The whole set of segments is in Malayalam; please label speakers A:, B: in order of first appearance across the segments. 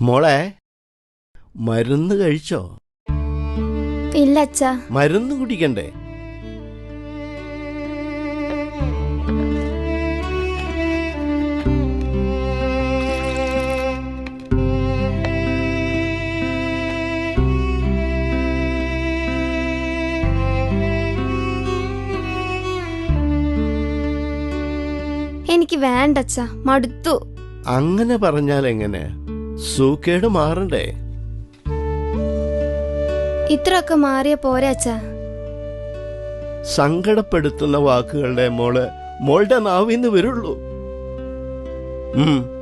A: മോളെ മരുന്ന് കഴിച്ചോ?
B: ഇല്ല അച്ഛാ
A: മരുന്ന് കുടിക്കണ്ടേ?
B: എനിക്ക് വേണ്ട അച്ഛാ മടുത്തു.
A: അങ്ങനെ പറഞ്ഞാൽ എങ്ങനെ സൂക്കേട് മാറണ്ടേ?
B: ഇത്രയൊക്കെ മാറിയ പോരെ അച്ഛാ.
A: സങ്കടപ്പെടുത്തുന്ന വാക്കുകളുടെ മോൾ മോളുടെ നാവിന്ന് വരുള്ളൂ. ഉം.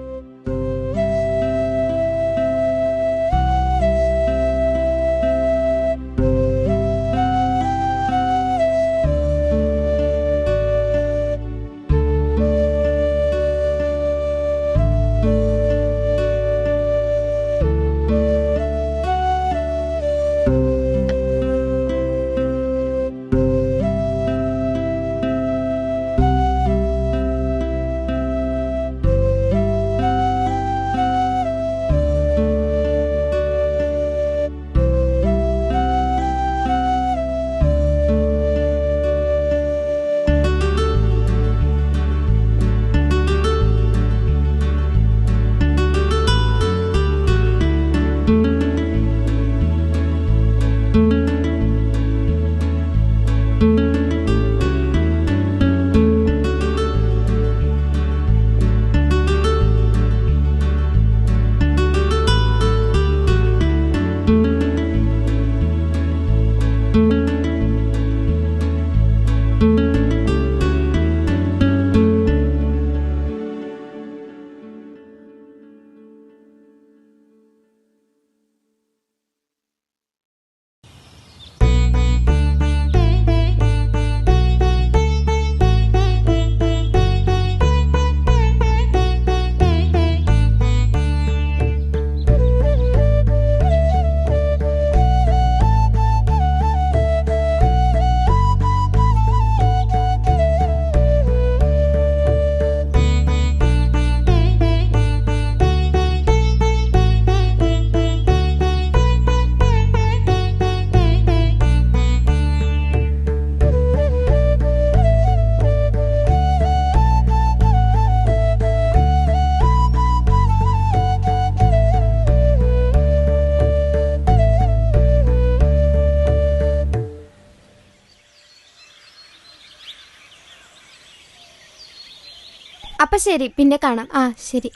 B: അപ്പൊ ശരി പിന്നെ കാണാം. ആ ശരി.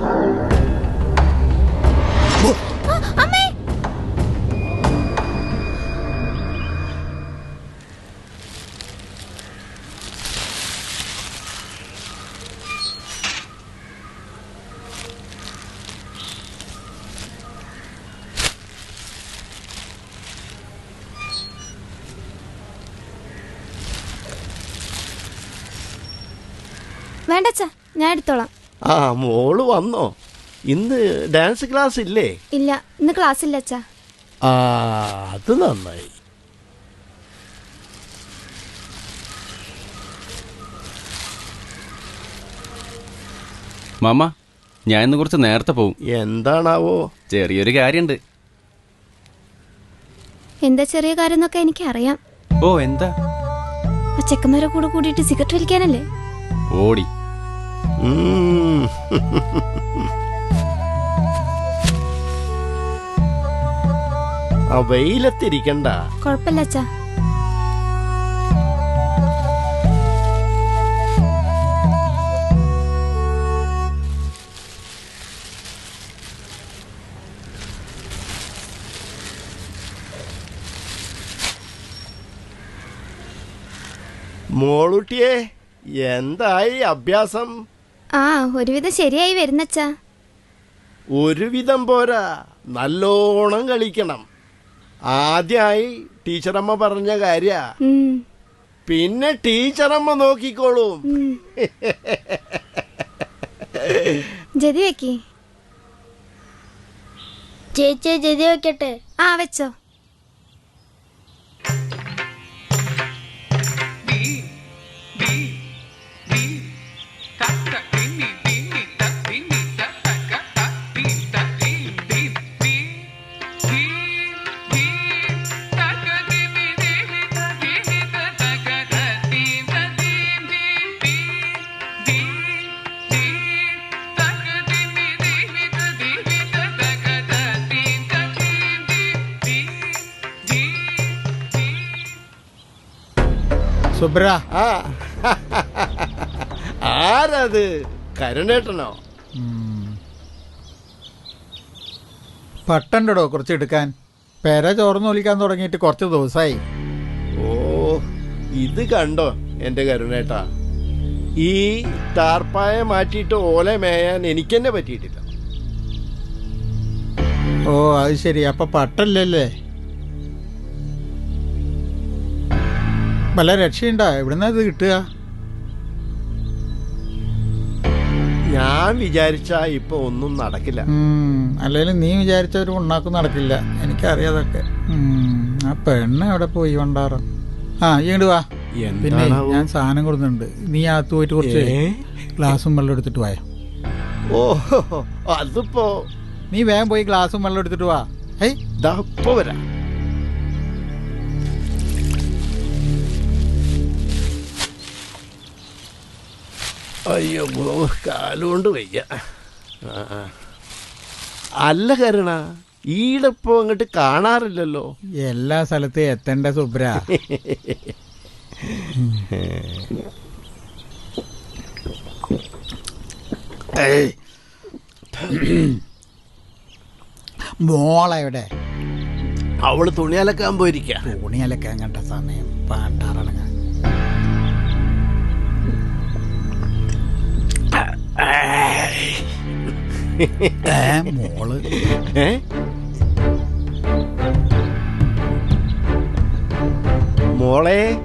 B: ആ, എടുത്തോളാം
A: ആ മോൾ വന്നോ. ഇന്ന് ഡാൻസ് ക്ലാസ് ഇല്ലേ?
B: ഇല്ല ഇന്ന് ക്ലാസ് ഇല്ല അച്ഛാ.
A: ആ അത് നന്നായി.
C: മാമ ഞാൻ ഇന്ന് കുറച്ച് നേരത്തെ പോവും.
A: എന്താണാവോ?
C: ചെറിയൊരു കാര്യണ്ട്.
B: എന്താ ചെറിയ കാര്യം എന്നൊക്കെ എനിക്ക് അറിയാം
C: ഓ എന്താ?
B: ആ ചെക്കന്മാരെ കൂടെ കൂടിയിട്ട് സിഗരറ്റ് വലിക്കാനല്ലേ?
C: ഓടി.
A: ആ വെയിലത്തിരിക്കണ്ട.
B: കൊഴപ്പല്ല അച്ഛാ.
A: മോളുട്ടിയെ എന്തായി അഭ്യാസം?
B: ആ ഒരുവിധം ശരിയായി വരുന്നച്ചാ.
A: ഒരുവിധം പോരാ. നല്ലോണം കളിക്കണം. ആദ്യമായി ടീച്ചറമ്മ പറഞ്ഞ കാര്യ. പിന്നെ ടീച്ചറമ്മ നോക്കിക്കോളും.
B: ജതി വെക്കി.
D: ചേച്ചി ജതി വെക്കട്ടെ?
B: ആ വെച്ചോ.
E: സുബ്ര
A: ആ ആരത്? കരുണേട്ടനോ?
E: പട്ടണ്ടടോ കുറച്ച് എടുക്കാൻ. പെര ചോർന്ന് ഒലിക്കാൻ തുടങ്ങിയിട്ട് കുറച്ച് ദിവസമായി
A: ഓ ഇത് കണ്ടോ എന്റെ കരുണേട്ടാ? ഈ ടാർപ്പായ മാറ്റിയിട്ട് ഓല മേയാൻ എനിക്കെന്നെ പറ്റിയിട്ടില്ല.
E: ഓ അത് ശരി. അപ്പൊ പട്ടല്ലല്ലേ? വല്ല രക്ഷയുണ്ടോ? എവിടുന്നാ ഇത് കിട്ടുക?
A: ഞാൻ വിചാരിച്ച ഇപ്പൊ ഒന്നും നടക്കില്ല.
E: അല്ലെങ്കിൽ നീ വിചാരിച്ച ഒരു ഉണ്ടാക്കും നടക്കില്ല. എനിക്കറിയാതൊക്കെ. ആ പെണ്ണ് എവിടെ പോയി വണ്ടാറ? ആ ഇങ്ങോട്ട് വാ. പിന്നെ ഞാൻ സാധനം കൊടുക്കുന്നുണ്ട്. നീ അകത്ത് പോയിട്ട് കുറച്ച്? ഗ്ലാസും വെള്ളം എടുത്തിട്ട് വായോ?
A: ഓ അതിപ്പോ
E: നീ വേഗം പോയി ഗ്ലാസും വെള്ളം എടുത്തിട്ട് വാ. ഏയ്
A: ഇതാ ഇപ്പൊ വരാം. അയ്യോ കാലുകൊണ്ട് വയ്യ. അല്ല കരുണ ഈടപ്പോ അങ്ങോട്ട് കാണാറില്ലല്ലോ.
E: എല്ലാ സ്ഥലത്തും എത്തണ്ട സുബ്ര. മോളെവിടെ?
A: അവൾ തുണി അലക്കാൻ പോയിരിക്ക.
E: തുണിയലക്കാൻ കണ്ട സമയം. പാണ്ടാറടങ്ങാൻ മോൾ.
A: ഏ മോളെ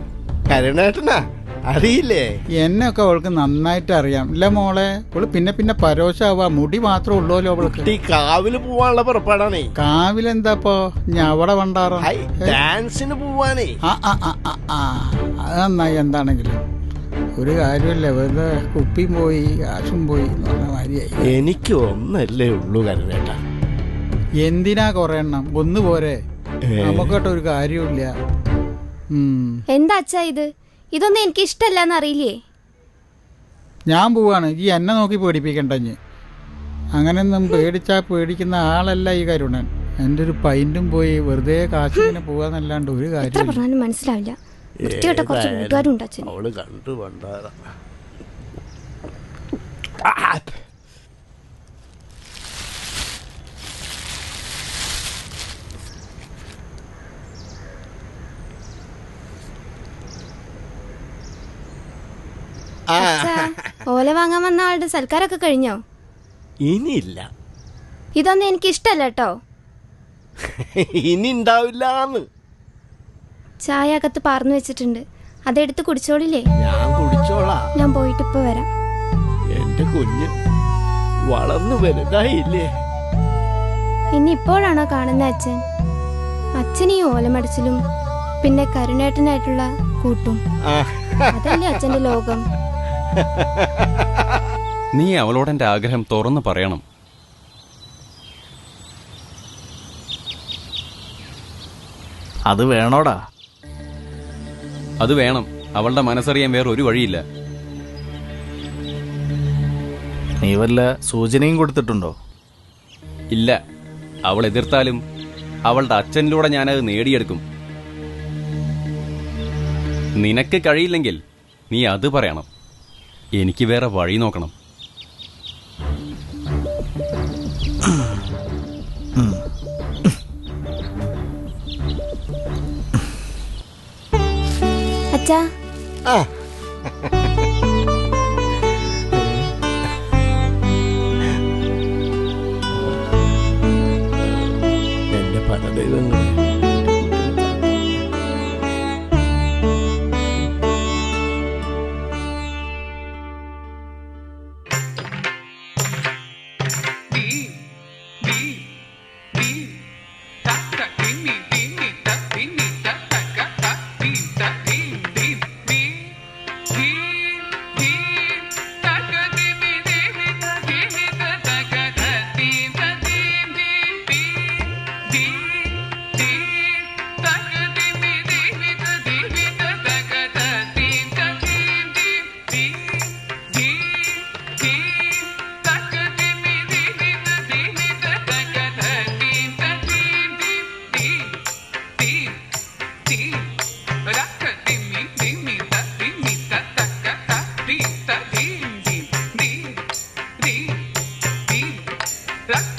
A: കരുണേട്ടനാ? അറിയില്ലേ?
E: എന്നൊക്കെ അവൾക്ക് നന്നായിട്ട് അറിയാം. ഇല്ല മോളെ അവൾ പിന്നെ പിന്നെ പരോശാവാ മുടി മാത്രം ഉള്ളൂല്ലോ അവൾക്ക്.
A: കാവിൽ പോവാനുള്ള പുറപ്പാടാണേ.
E: കാവിലെന്താപ്പോ? ഞവടെ വണ്ടാറോ?
A: ഡാൻസിന് പോവാനേ.
E: ആ ആ ആ ആ ആ. അത് നന്നായി എന്താണെങ്കിലും. ഒരു കാര്യമില്ല വെറുതെ കുപ്പിയും പോയി കാശും പോയി എന്ന് പറഞ്ഞ മാതിരിയായി.
A: എനിക്ക് ഒന്നല്ലേ ഉള്ളൂ കരുതേട്ട.
E: എന്തിനാ കൊറേ എണ്ണം? ഒന്ന് പോരെ. നമുക്കോട്ട് ഒരു കാര്യമില്ല ഉം.
B: എന്താ അച്ഛാ ഇത്? ഇതൊന്നും എനിക്ക് ഇഷ്ടമല്ലെന്ന് അറിയില്ലേ?
E: ഞാൻ പോവാണ്. ഈ എന്നെ നോക്കി പേടിപ്പിക്കണ്ടഞ്ഞ്. അങ്ങനെയൊന്നും പേടിച്ചാ പേടിക്കുന്ന ആളല്ല ഈ കരുണൻ. എന്റെ ഒരു പൈന്റും പോയി വെറുതെ കാശിങ്ങനെ പോവാന്നല്ലാണ്ട് ഒരു
B: എത്ര
E: കാര്യം
B: പറഞ്ഞാലും മനസ്സിലാവില്ല. വൃത്തികെട്ട കുറച്ച്
A: ഏതായാലും
B: കൂട്ടുകാരും ഉണ്ട് അച്ഛൻ
A: അവൾ കണ്ടു പണ്ടാറ
B: അച്ഛാ ഓല വാങ്ങാൻ വന്ന ആളുടെ സൽക്കാരൊക്കെ കഴിഞ്ഞോ?
A: ഇനിയില്ല.
B: ഇതൊന്നും എനിക്ക് ഇഷ്ടമല്ല കേട്ടോ.
A: ഇനി ഉണ്ടാവില്ലാന്ന്
B: ചായ അകത്ത് പാർന്നു വെച്ചിട്ടുണ്ട്. അതെടുത്ത് കുടിച്ചോളില്ലേ?
A: ഞാൻ കുടിച്ചോളാം.
B: ഞാൻ പോയിട്ട് ഇപ്പൊ വരാം.
A: എന്റെ കുഞ്ഞ് വളർന്നു വലുതായില്ലേ?
B: ഇനി ഇപ്പോഴാണോ കാണുന്ന അച്ഛൻ? അച്ഛൻ ഈ ഓലമടച്ചിലും പിന്നെ കരുണേട്ടനായിട്ടുള്ള കൂട്ടും.
A: ആ,
B: അതല്ലേ അച്ഛന്റെ ലോകം.
C: നീ അവളോട് എന്റെ ആഗ്രഹം തുറന്നു പറയണം.
F: അത് വേണോടാ.
C: അത് വേണം. അവളുടെ മനസ്സറിയാൻ വേറെ ഒരു വഴിയില്ല.
F: നീ വല്ല സൂചനയും കൊടുത്തിട്ടുണ്ടോ?
C: ഇല്ല. അവൾ എതിർത്താലും അവളുടെ അച്ഛനിലൂടെ ഞാനത് നേടിയെടുക്കും. നിനക്ക് കഴിയില്ലെങ്കിൽ നീ അത് പറയണം. എനിക്ക് വേറെ വഴി നോക്കണം.
B: അച്ഛാ
A: ആ. എന്റെ
G: Rock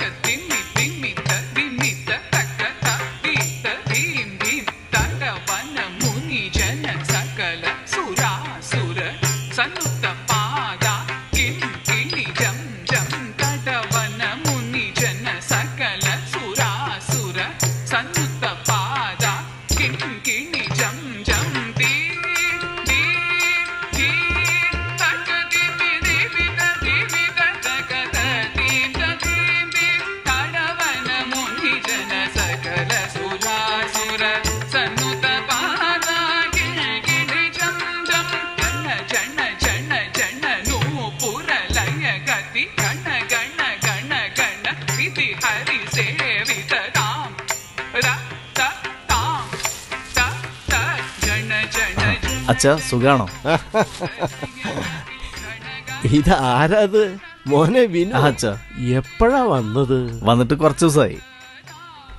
F: അച്ഛ സുഖാണോ?
A: ഇത് ആരാത്? മോനെ
F: അച്ഛാ
A: വിനു
F: അച്ഛ.
A: എപ്പോഴാ വന്നത്?
F: വന്നിട്ട് കുറച്ച് ദിവസമായി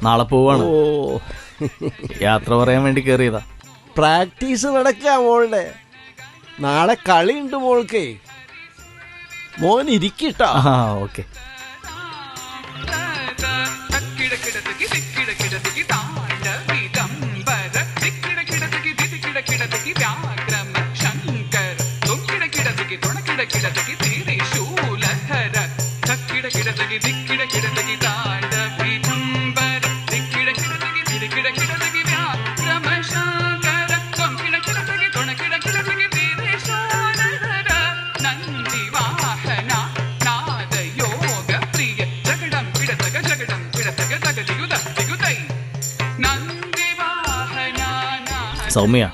F: നാളെ പോവാണ്.
A: ഓ.
F: യാത്ര പറയാൻ വേണ്ടി കയറിയതാ
A: പ്രാക്ടീസ് നടക്കാ മോളുടെ നാളെ കളിയുണ്ട് മോൾക്കേ. മോൻ ഇരിക്കട്ടാ.
F: ആ ഓക്കെ.
G: ಕಿಡದಕಿ ವ್ಯಾಗ್ರಮ ಶಂಕರ ತೊಕ್ಕಿಡ ಕಿಡದಕಿ ತೊಣಕಿಡ ಕಿಡದಕಿ ತೀರಿ ಶೂಲಧರ ತಕ್ಕಿಡ ಕಿಡದಕಿ ದಿಕ್ಕಿಡ ಕಿಡದಕಿ ತಾಂಡವಿ ತಂಬರ ದಿಕ್ಕಿಡ ಕಿಡದಕಿ ದಿಕ್ಕಿಡ
F: ಕಿಡದಕಿ ವ್ಯಾಗ್ರಮ ಶಂಕರ ತೊಕ್ಕಿಡ ಕಿಡದಕಿ ತೊಣಕಿಡ ಕಿಡದಕಿ ತೀರಿ
G: ಶೂಲಧರ ನಂದಿ ವಾಹನ ನಾದ ಯೋಗ ಪ್ರಿಯ ಜಗಡಂ ಪಿಡತಗ ಜಗಡಂ ಪಿಡತಗ ತಗದಿಯುದ ತಿಗುತೈ ನಂದಿ ವಾಹನ ಸೌಮ್ಯ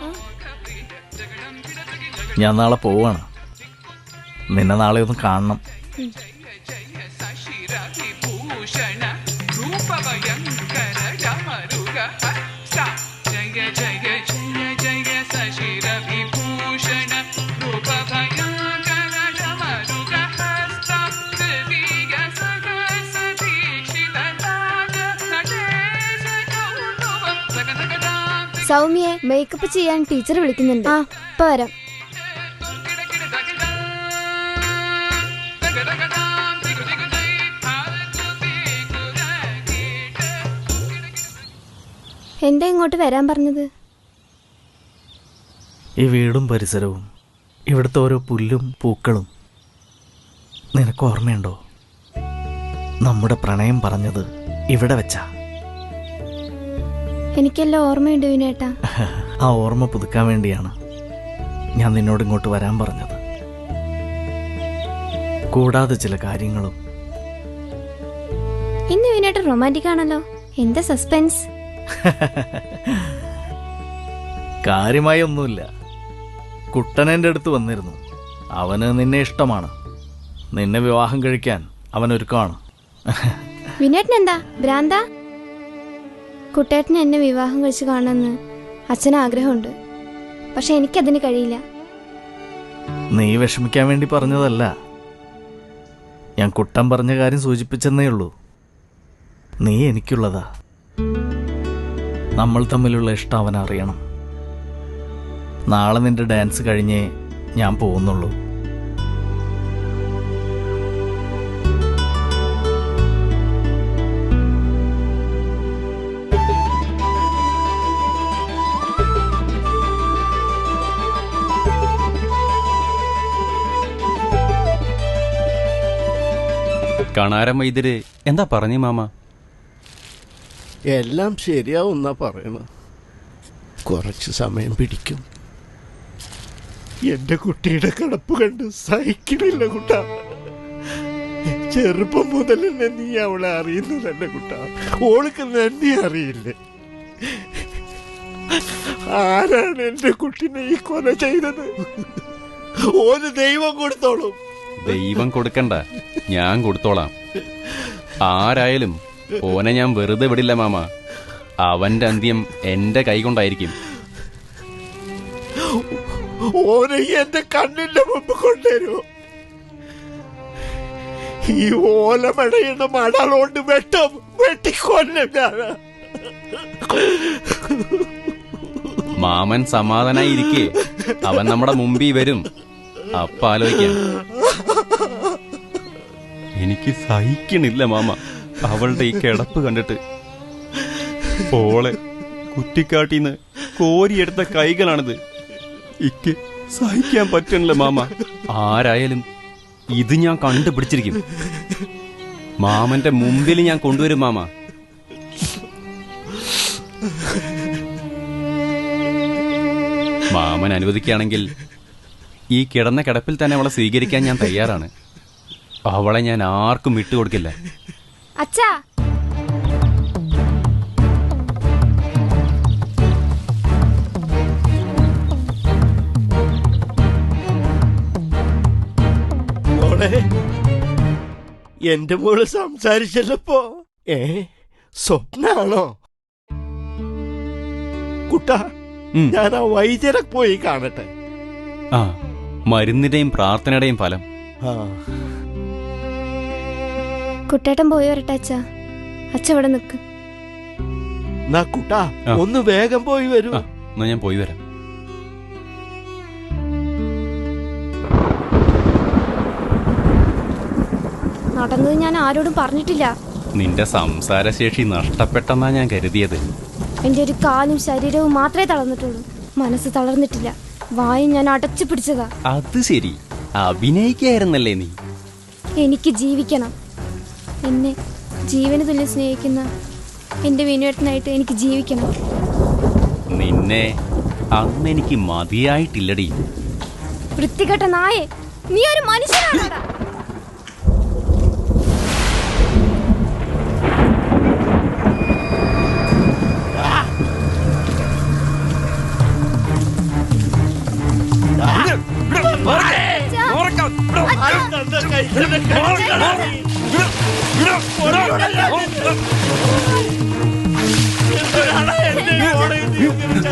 G: ദ്വിതീയ നാളെ പോവാണ്. നിന്നെ നാളെ ഒന്ന് കാണണം.
B: സൗമ്യയെ മേക്കപ്പ് ചെയ്യാൻ ടീച്ചർ വിളിക്കുന്നുണ്ട്. ആ ഇപ്പൊ വരാം എന്താ ഇങ്ങോട്ട് വരാൻ പറഞ്ഞത്?
F: ഈ വീടും പരിസരവും ഇവിടുത്തെ ഓരോ പുല്ലും പൂക്കളും നിനക്ക് ഓർമ്മയുണ്ടോ? നമ്മുടെ പ്രണയം പറഞ്ഞത് ഇവിടെ വെച്ചാ.
B: എനിക്കെല്ലാം ഓർമ്മയുണ്ട് വിനേട്ടാ.
F: ആ ഓർമ്മ പുതുക്കാൻ വേണ്ടിയാണ് ഞാൻ നിന്നോട് ഇങ്ങോട്ട് വരാൻ പറഞ്ഞത്. കൂടാതെ ചില കാര്യങ്ങളും.
B: ഇന്ന് വിനേട്ട റൊമാന്റിക് ആണല്ലോ. എന്താ സസ്പെൻസ്
F: കാര്യമായി ഒന്നുമില്ല. കുട്ടൻ എന്റെ അടുത്ത് വന്നിരുന്നു. അവന് നിന്നെ ഇഷ്ടമാണ്. നിന്നെ വിവാഹം കഴിക്കാൻ അവൻ ഒരുക്കമാണ്
B: വിനേട്ടൻ എന്താ ഭ്രാന്ത? കുട്ടേട്ടന് എന്നെ വിവാഹം കഴിച്ചു കാണണമെന്ന് അച്ഛന് ആഗ്രഹമുണ്ട്. പക്ഷെ എനിക്കതിന് കഴിയില്ല.
F: നീ വിഷമിക്കാൻ വേണ്ടി പറഞ്ഞതല്ല. ഞാൻ കുട്ടൻ പറഞ്ഞ കാര്യം സൂചിപ്പിച്ചെന്നേ ഉള്ളൂ. നീ എനിക്കുള്ളതാ. നമ്മൾ തമ്മിലുള്ള ഇഷ്ടം അവൻ അറിയണം. നാളെ നിന്റെ ഡാൻസ് കഴിഞ്ഞേ ഞാൻ പോകുന്നുള്ളൂ.
C: കണാരം വൈദ്യര് എന്താ പറഞ്ഞു മാമ?
A: എല്ലാം ശരിയാവുന്നാ പറയണ. കുറച്ച് സമയം പിടിക്കും. എന്റെ കുട്ടിയുടെ കിടപ്പ് കണ്ട് സഹിക്കണില്ല കുട്ട. ചെറുപ്പം മുതൽ തന്നെ നീ അവളെ അറിയുന്നതല്ല കുട്ട. ഓൾക്ക് നന്ദി അറിയില്ലേ? ആരാണ് എന്റെ കുട്ടിനെ ഈ കൊല ചെയ്തത്? ഓന് ദൈവം കൊടുത്തോളും.
C: ദൈവം കൊടുക്കണ്ട. ഞാൻ കൊടുത്തോളാം. ആരായാലും ഓനെ ഞാൻ വെറുതെ വിടില്ല മാമ. അവന്റെ അന്ത്യം എന്റെ കൈ കൊണ്ടായിരിക്കും.
A: ഓനെ എന്റെ കണ്ണിന്റെ മുമ്പ് കൊണ്ടുവരുമോ ഈ ഓലമടയുന്ന മടലോണ്ട് വെട്ടം വെട്ടിക്കൊല്ലും ഞാൻ.
C: മാമൻ സമാധാനായിരിക്കേ അവൻ നമ്മുടെ മുമ്പിൽ വരും. അപ്പ ആലോചിക്കാം എനിക്ക് സഹിക്കണില്ല മാമ. അവളുടെ ഈ കിടപ്പ് കണ്ടിട്ട് ഓളെ കുറ്റിക്കാട്ടിന്ന് കോരിയെടുത്ത കൈകളാണിത്. ഇക്ക് സഹിക്കാൻ പറ്റണില്ല മാമ. ആരായാലും ഇത് ഞാൻ കണ്ടുപിടിച്ചിരിക്കും. മാമന്റെ മുമ്പിൽ ഞാൻ കൊണ്ടുവരും മാമ. മാമൻ അനുവദിക്കുകയാണെങ്കിൽ ഈ കിടന്ന കിടപ്പിൽ തന്നെ അവളെ സ്വീകരിക്കാൻ ഞാൻ തയ്യാറാണ്. അവളെ ഞാൻ ആർക്കും വിട്ടുകൊടുക്കില്ല.
B: അച്ഛാ.
A: എന്റെ മോൾ സംസാരിച്ചല്ലപ്പോ. ഏ സ്വപ്നാണോ? കുട്ട. ഞാൻ ആ വൈദ്യരെ പോയി കാണട്ടെ.
C: ആ മരുന്നിന്റെയും പ്രാർത്ഥനയുടെയും ഫലം.
A: ആ.
B: കുട്ടേട്ടൻ പോയി വരട്ടെ അച്ഛ. അച്ഛ ഇവിടെ നിൽക്ക്
A: കുട്ടാ
C: കുട്ട
A: ഒന്ന് വേഗം പോയി വരും.
C: ആ എന്നാ ഞാൻ പോയി വരാം.
B: നടന്നത് ഞാൻ ആരോടും പറഞ്ഞിട്ടില്ല.
C: നിന്റെ സംസാരശേഷി നഷ്ടപ്പെട്ടെന്നാ ഞാൻ കരുതിയത്.
B: എന്റെ ഒരു കാലും ശരീരവും മാത്രമേ തളർന്നിട്ടുള്ളൂ. മനസ്സ് തളർന്നിട്ടില്ല. വായും ഞാൻ അടച്ചു പിടിച്ചതാ.
C: അത് ശരി. അഭിനയിക്കായിരുന്നല്ലേ നീ?
B: എനിക്ക് ജീവിക്കണം. എന്നെ ജീവന് തുല്യ സ്നേഹിക്കുന്ന എന്റെ വിനുവേട്ടനായിട്ട് എനിക്ക് ജീവിക്കണം.
C: നിന്നെ അന്ന് എനിക്ക് മതിയായിട്ടില്ലടി.
B: വൃത്തികെട്ട നായെ നീ ഒരു മനുഷ്യനാണോടാ?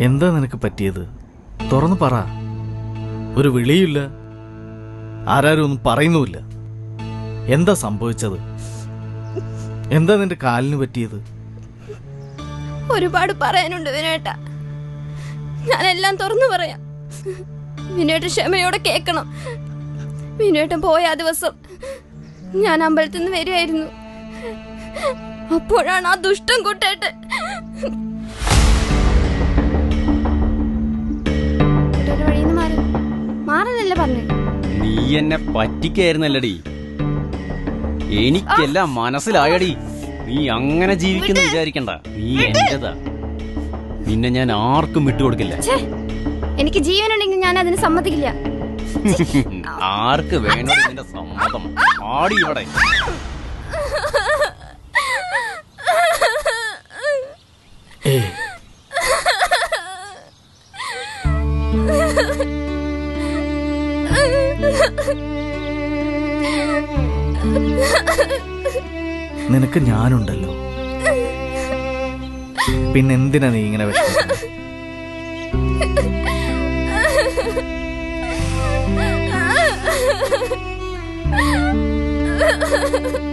F: എന്താ നിനക്ക് പറ്റിയത്? തുറന്നു പറ. ഒരു വിളിയില്ല ആരാരും ഒന്നും പറയുന്നുമില്ല. എന്താ സംഭവിച്ചത്? എന്താ നിന്റെ കാലിന് പറ്റിയത്?
B: ഒരുപാട് പറയാനുണ്ട് വിനേട്ട. ഞാനെല്ലാം തുറന്നു പറയാം. വിനേട്ട ക്ഷമയോടെ കേൾക്കണം. വിനേട്ടൻ പോയ ആ ദിവസം ഞാൻ അമ്പലത്തിൽ നിന്ന് വരികയായിരുന്നു. അപ്പോഴാണ് ആ ദുഷ്ടം കൂട്ടേട്ട് മാറാനല്ലേ പറഞ്ഞേ?
C: നീ എന്നെ പറ്റിക്കായിരുന്നല്ലടി. എനിക്കെല്ലാം മനസ്സിലായടി. നീ അങ്ങനെ ജീവിക്കുന്നു വിചാരിക്കണ്ട. നീ എന്റേതാ. നിന്നെ ഞാൻ ആർക്കും വിട്ടുകൊടുക്കില്ല
B: എനിക്ക് ജീവനുണ്ടെങ്കിൽ ഞാൻ അതിന് സമ്മതിക്കില്ല.
C: ആർക്ക് വേണോ നിന്റെ സമ്മതം. ആടി ഇവിടെ
F: നിനക്ക് ഞാനുണ്ടല്ലോ. പിന്നെന്തിനാ നീ ഇങ്ങനെ വിഷമിക്കുന്നത്
B: ആ